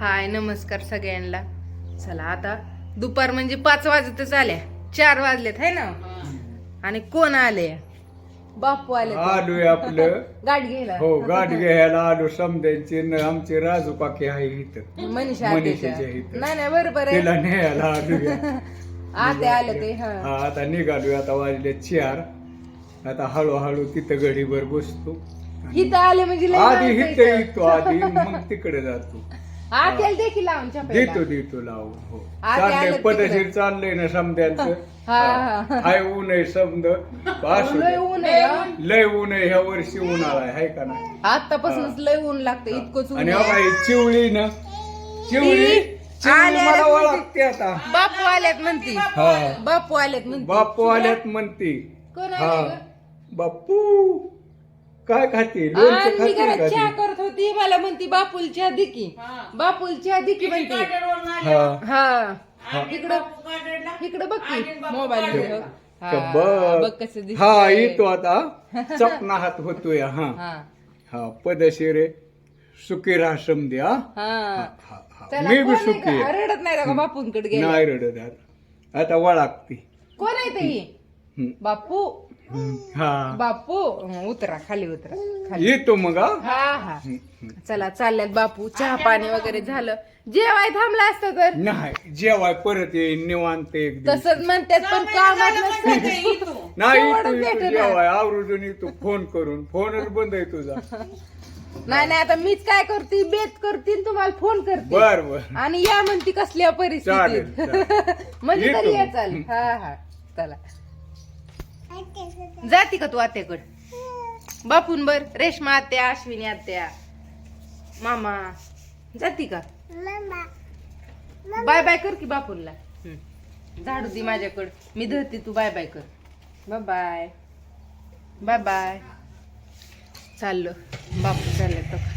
हाय नमस्कार सगळ्यांना. चला आता दुपार म्हणजे पाच वाजतच आल्या. चार वाजलेत है ना? आणि कोण आले? बापू आले आलोय आपलं. गाठ घ्यायला हो गाठ घ्यायला आलो समद्यांची न आमची राजू काकी आहे इथं. मनीषा मनीषाच्या. इथं. नाही नाही बरोबर आहे. तिला न्यायला आलोय आते आले ते हा. हा आता निघालोय आता वाजले चार. आता हळूहळू तिथं गडीभर बसतो. इथं आले म्हणजे लय आधी माणसं इथं इथं. येतो आधी मग तिकडे जातो. आत्याला देखील लावून चपाईला. देतो देतो लावून हो. चाललंय. पदशीर चाललंय ना समद्यांचं. हा, हा. हाय ऊन आहे समद. असू लय दे. ऊन आहे हा. लय ऊन आहे ह्या वर्षी उन्हाळा आहे हाय का नाही? आतापासूनच लय ऊन लागतं इतकंच ऊन आणि आहे. ही चिवळी ना? चिवळी? ती चिवळी आल्या मला आल्या ओळखते आता. बापू आल्यात म्हणती. हा. बापू आल्यात म्हणती. बापू आल्यात म्हणते. कोण हा. गं? बापू काय खाते? आणि मी घरात चहा? करत होती मला म्हणती बापूल चहा दिकी बापूल चहा दिकी म्हणती. हा. हा. इकडं इकडं बघ की मोबाईल बघ. बघ कसं दिसतंय. हा येतो आता. चपना हात होतोय हा. हा. हा पदशीर सुखी हा. हा हा, हा. चला, मी बी कोण आहे सुखी का? रडत नाही का बापूंकडे गेला नाही रडत आता. आता वळागती. कोण आहे ते? ही? हम्म. बापू? हा. बापू उतरा खाली उतरा खाली. येतो मग हा? हा हा. चला चालल्यात बापू. चहा पाणी वगैरे झालं. जेवाय थांबला असतं तर? नाही जेवाय परत येईन निवांत एक दिवस. तसंच म्हणतात पण कामात. नाही तू जेवाय आवरून येतो फोन करून. फोनच बंद आहे तुझा. नाही नाही आता मीच काय करते? बेत करते आणि तुम्हाला फोन करते. बर बर. आणि या म्हणती कसल्या चालेल, परिस्थितीत. चालेल. म्हणजे येतो तरी या. चाल हा हा. चला. जाती का तू आत्याकड? बापून बर रेश्मा आत्या अश्विनी आत्या. मामा जाती का? बाय बाय कर की बापूनला. झाडू दे माझ्याकड. मी धरते तू बाय बाय कर. Bye bye. Bye bye. चाललो. बापू चालले तर.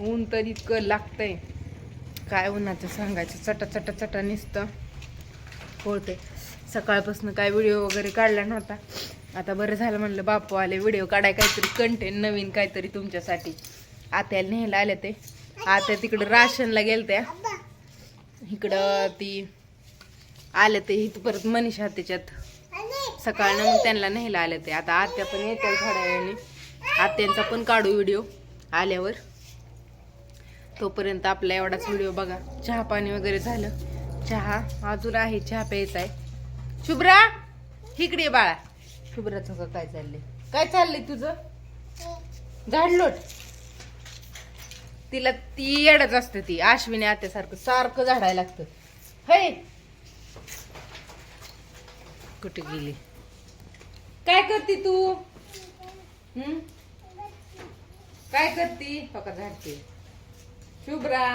ऊन तर इतकं लागतंय. काय उन्हाचं सांगायचं? चटा चटा चटा नुसतं. होते सकाळपासून काय व्हिडिओ वगैरे काढला नव्हता. आता बरं झालं म्हणलं बापू आले व्हिडिओ काढाय काहीतरी कंटेंट नवीन काहीतरी तुमच्यासाठी. आत्याला न्यायला आल्या ते. आत्या तिकडं राशनला गेलत्या. इकडं ती आल्या ते इथं परत मनीषा त्याच्यात सकाळनं मग त्यांना न्यायला आल्या ते. आता आत्या पण येतात थोड्या वेळाने. आत्यांचा पण काढू व्हिडिओ आल्यावर. तोपर्यंत आपला एवढाच व्हिडिओ बघा. चहा पाणी वगैरे झालं. चहा अजून आहे चहा प्यायचा आहे. शुभ्रा इकडे बाळा. शुभ्रा का काय चाललंय? काय चाललंय तुझं? झाडलोट तिला ती येडच असते ती आश्विनी आत्यासारखं सारखं झाडायला लागतं. हे? कुठे गेली? काय करते तू? हम्म? काय करते? हो झाडते. शुभ्रा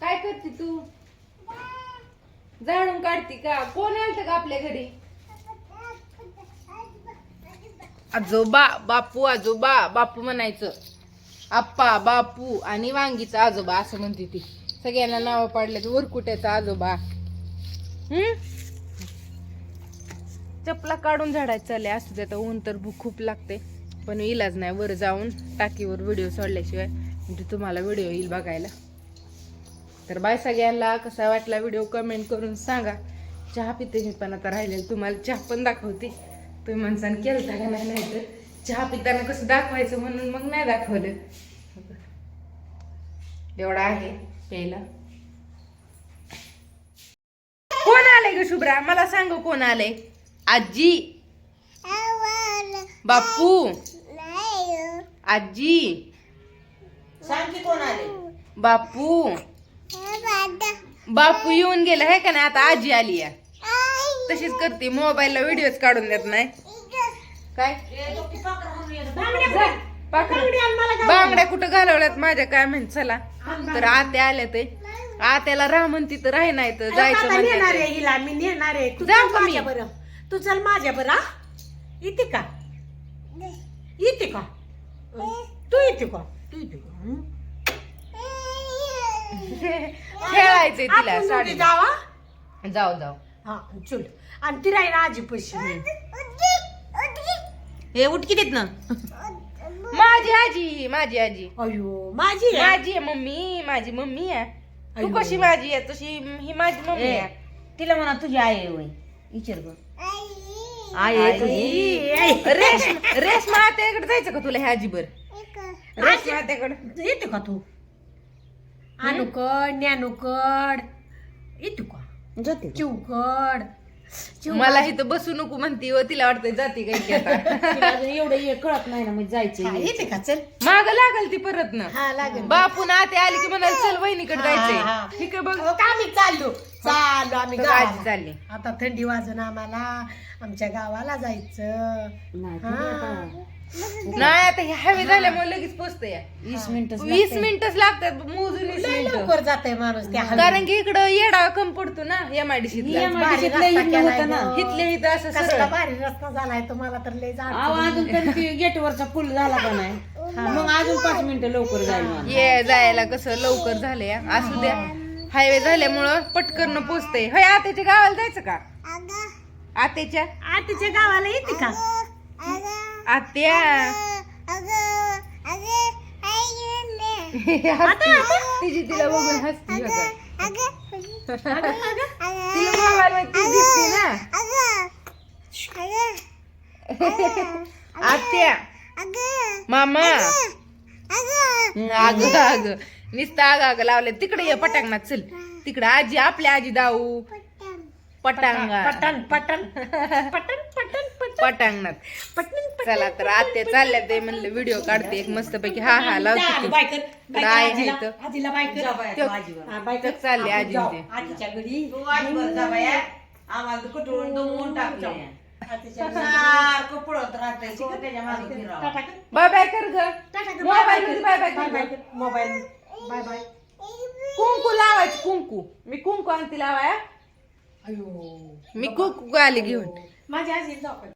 काय करते तू? जाणून काढती का? कोण आलत का आपल्या घरी? आजोबा बापू आजोबा बापू म्हणायचं. आप्पा बापू आणि वांगीचा आजोबा असं म्हणते ती. सगळ्यांना नाव पाडले वरकुट्याचा आजोबा. हम्म चपला काढून झाडायचं चालले असू दे आता ऊन तर भूक खूप लागते पण इलाज नाही वर जाऊन टाकीवर व्हिडिओ सोडल्याशिवाय. म्हणजे तुम्हाला व्हिडिओ येईल बघायला. तर बाय सगळ्यांना कसा वाटला व्हिडिओ कमेंट करून सांगा. चहा पिते मी पण आता राहिलेलं तुम्हाला चहा पण दाखवते. तुम्ही माणसानं केलं का नाही नाही तर. चहा पिताना कसं दाखवायचं म्हणून मग नाही दाखवलं. एवढा आहे प्यायला. कोण आलंय ग शुभ्रा? मला सांग कोण आलंय. आजी. बापू. आजी. सांग की कोण आले बापू. बापू येऊन गेला आहे का नाही? आता आजी आली या तशीच करते मोबाईलला व्हिडिओच काढून देत नाही. काय? जा. बांगड्या कुठं घालवल्यात माझ्या? काय म्हणत चला. तर आत्या आल्या ते. आत्याला राह म्हणती तर राही नाही तर जायचं नेणार म्हणते आहे हिला मी नेणार आहे. तू जाऊ चल का मी? माझ्या बरं तू चल माझ्या बरं हा? येते का? येते का? तू येते का? तू येते का? हं? खेळायचंय तिला आपण साडी दोघी जाऊ हा? जाऊ जाऊ. हा चल. आणि ती राहील आजी पैसे हे उठकी देत ना. माझी आजी माझी आजी. अयो माझी आहे. माझी आहे मम्मी माझी मम्मी आहे. तू अयो. कशी माझी आहे? तशी ही माझी मम्मी ए, आहे. तिला म्हणा तुझी आई आहे होय. विचार ग आई आहे तुझी. आई. रेशम रेशमा आत्याकडे जायचं का तुला ह्या आजीबर रेशमा आत्याकडे येते का तू? अनुकड ज्ञानुकड येते का? जाते चिवकड मला इथं बसू नको म्हणती व तिला वाटतंय जाती काय की आता. तिला अजून एवढं हे कळत नाही ना मग जायचं येते का? चल. माग लागल ती परत ना. हा लागेल बापून आते आली की म्हणाल चल वहिनीकडे हा, हा. जायचंय ठीक आहे बघ. हो का आम्ही चाललो? चाललो आम्ही गावाला. आजी चालली. आता थंडी वाजून आम्हाला आमच्या गावाला जायचं. नाही हा. तुम्ही आता नाही आता हे हवे झाल्यामुळे लगेच पोचते या वीस मिनिटच वीस मिनिटच लागतात मोजून वीस लय मिनिट. लवकर जाते माणूस त्या कारण की इकडं येडा कम पडतो ना एम आय डी भारी रस्ता केलाय ना. गं. इथले इथं असं कसला सरळ. भारी रस्ता झालाय तुम्हाला तर लय जाड अहो अजून तरी गेटवरचा पूल झाला का नाही? मग अजून पाच मिनिटं लवकर जाईल मला ये जायला कसं लवकर झालंय असू द्या. हायवे झाल्यामुळं पटकन पोचतंय. होय आत्याच्या गावाला जायचं का? आत्याच्या? आतीच्या गावाला येते का? आत्या. तिची तिला बघून हसती बघा. तिला मोबाईल मध्ये दिसते ना. आत्या. मामा. अग अग. नुसतं आग आग लावले तिकडे ये पटांगणात चल. तिकडे आजी आपल्या आजी दाऊ. पटांगा. पटन पटन पटन पटन पटांगणात. पटन चला तर आत्या चालल्या ते म्हणलं व्हिडिओ काढते एक मस्त पैकी. हा हा लावते की. बायकर इकडं आई आहे इथं. आजीला बायकर. हा, तर चालले आजी ते. आजीच्या घरी. तू आजवर जा बाया. आम्हाला तर कुठून दमवून टाकले. आजीच्या घरी. सारखं पळत राहतंय. शिकत त्याच्यामागे फिरावं. टाटा कर. बाय बाय कर ग. टाटा कर. मोबाईल मध्ये बाय बाय बाय कर बाय गं. कर. Mobile bye bye. कुंकू लावायचं कुंकू. मी कुंकू आणते लावाया. अयो. मी कुंकू आली घेऊन. माझी आजी जाऊ